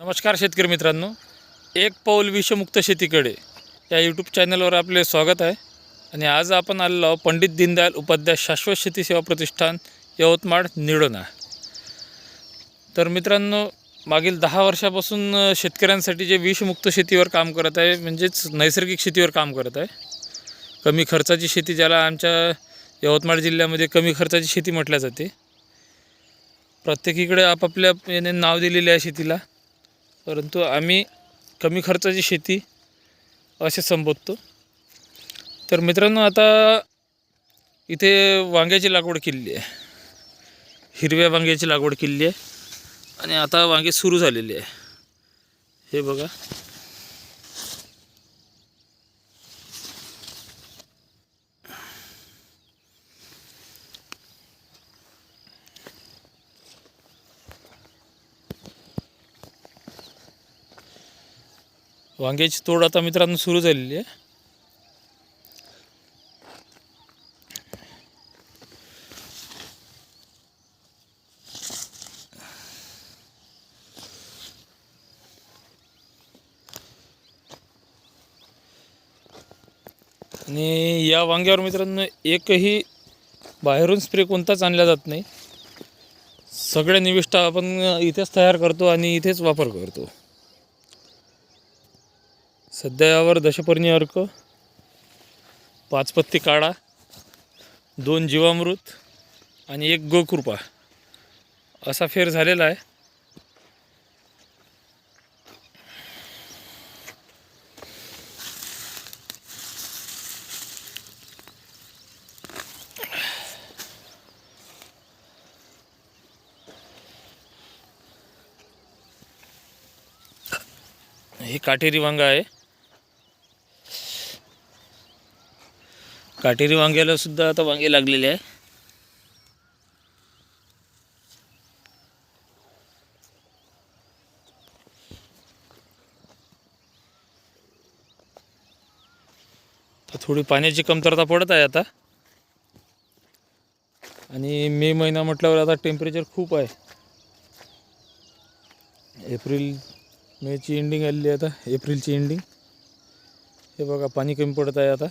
नमस्कार शेतकरी मित्रांनो एक पाऊल विषमुक्त शेतीकडे या यूट्यूब चॅनलवर आपले स्वागत आहे. आणि आज आपण आलेलो आहोत पंडित दीनदयाल उपाध्याय शाश्वत शेती सेवा प्रतिष्ठान यवतमाळ निडोना तर मित्रांनो मागील दहा वर्षापासून शेतकऱ्यांसाठी जे विषमुक्त शेतीवर काम करत आहे म्हणजेच नैसर्गिक शेतीवर काम करत आहे कमी खर्चाची शेती ज्याला आमच्या यवतमाळ जिल्ह्यामध्ये कमी खर्चाची शेती म्हटल्या जाते. प्रत्येकीकडे आपापल्या याने नाव दिलेले आहे शेतीला. परंतु आम्ही कमी खर्चाची शेती असे संबोधतो. तर मित्रांनो आता इथे वांग्याची लागवड केलेली आहे. हिरव्या वांग्याची लागवड केलेली आहे. आणि आता वांगे सुरू झालेली आहे. हे बघा. वांग्याची तोड आता मित्रांनो सुरू झालेली आहे. आणि या वांग्यावर मित्रांनो एकही बाहेरून स्प्रे कोणताच आणला जात नाही. सगळ्या निविष्ठा आपण इथेच तयार करतो आणि इथेच वापर करतो. सध्या यावर दशपर्णी अर्क पाचपत्ती काळा दोन जीवामृत आणि एक गोकृपा. असा फेर झालेला आहे. ही काटेरी वांगा आहे. काटेरी वांग्याला सुद्धा आता वांगे लागलेले आहे. थोडी पाण्याची कमतरता पडत आहे आता. आणि मे महिना म्हटल्यावर आता टेम्परेचर खूप आहे. एप्रिल मेची एंडिंग आलेली आहे आता. एप्रिलची एंडिंग हे बघा पाणी कमी पडत आहे आता.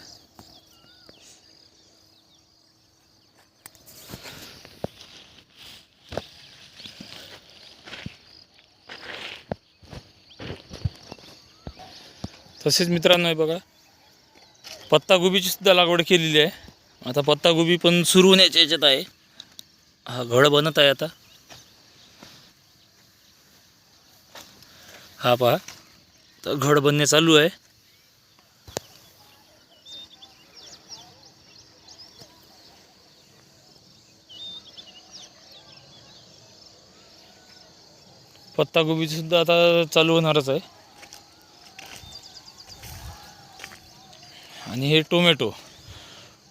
तसेच मित्रांनो हे बघा. पत्तागोबीची सुद्धा लागवड केलेली आहे. आता पत्तागोबी पण सुरू होण्याच्या याच्यात आहे. हा घड बनत आहे आता. हा पहा. तर घड बनणे चालू आहे. पत्तागोबीची सुद्धा आता चालू होणारच आहे. आणि हे टोमॅटो.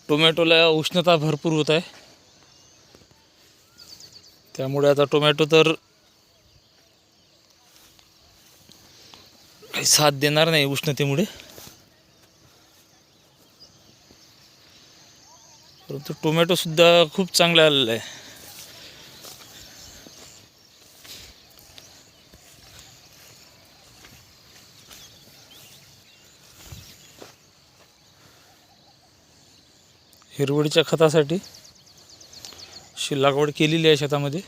टोमॅटोला उष्णता भरपूर होत आहे. त्यामुळे आता टोमॅटो तर काही साथ देणार नाही उष्णतेमुळे. परंतु टोमॅटोसुद्धा खूप चांगला आलेला आहे. हिरवळीच्या खतासाठी अशी लागवड केलेली आहे शेतामध्ये.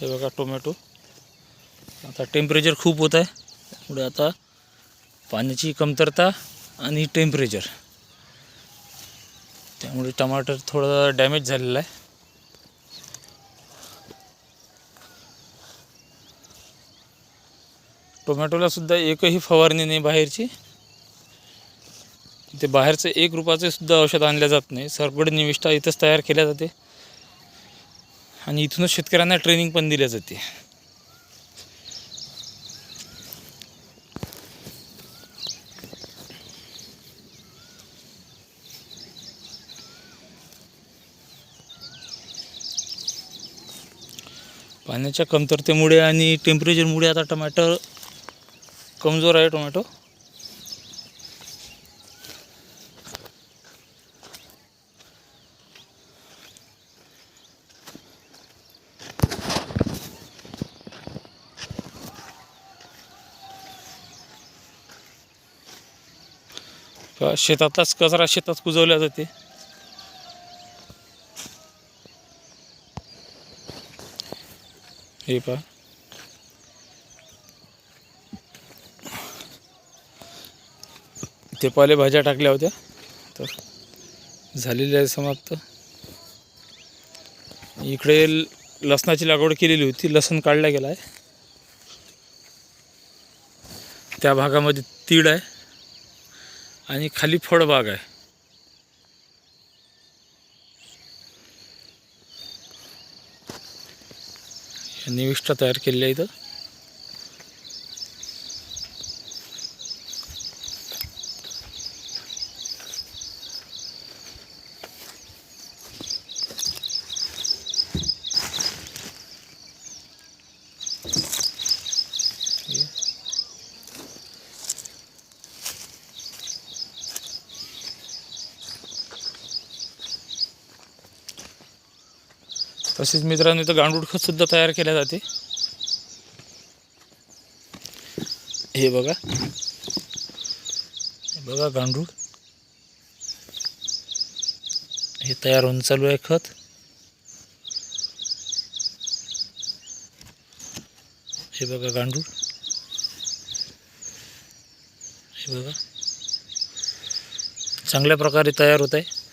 हे बघा टोमॅटो. आता टेम्परेचर खूप होत आहे. त्यामुळे आता पाण्याची कमतरता आणि टेम्परेचर. त्यामुळे टमाटर थोडं डॅमेज झालेला आहे. टोमॅटोला सुद्धा एकही फवारणी नाही बाहेरची. ते बाहेरचं एक रुपयाचे सुद्धा औषध आणलं जात नाही. सरपड निविष्ठा इथंच तयार केल्या जाते. आणि इथूनच शेतकऱ्यांना ट्रेनिंग पण दिल्या जाते. पाण्याच्या कमतरतेमुळे आणि टेम्परेचरमुळे आता टमाटर कमजोर आहे टोमॅटो. शेतातलाच कचरा शेतात कुजवल्या जाते. हे पहा. ते पालेभाज्या टाकल्या होत्या. तर झालेल्या आहे समाप्त. इकडे ल- लसणाची लागवड केलेली होती. लसण काढला गेला आहे. त्या भागामध्ये तीळ आहे. आणि खाली फळबाग आहे. निविष्ठा तयार केलेल्या इथं. तसेच मित्रांनो इथं गांडूळ खतसुद्धा तयार केल्या जाते. हे बघा. बघा गांडूळ. हे तयार होऊन चालू आहे खत. हे बघा गांडूळ. हे बघा. चांगल्या प्रकारे तयार होत आहे.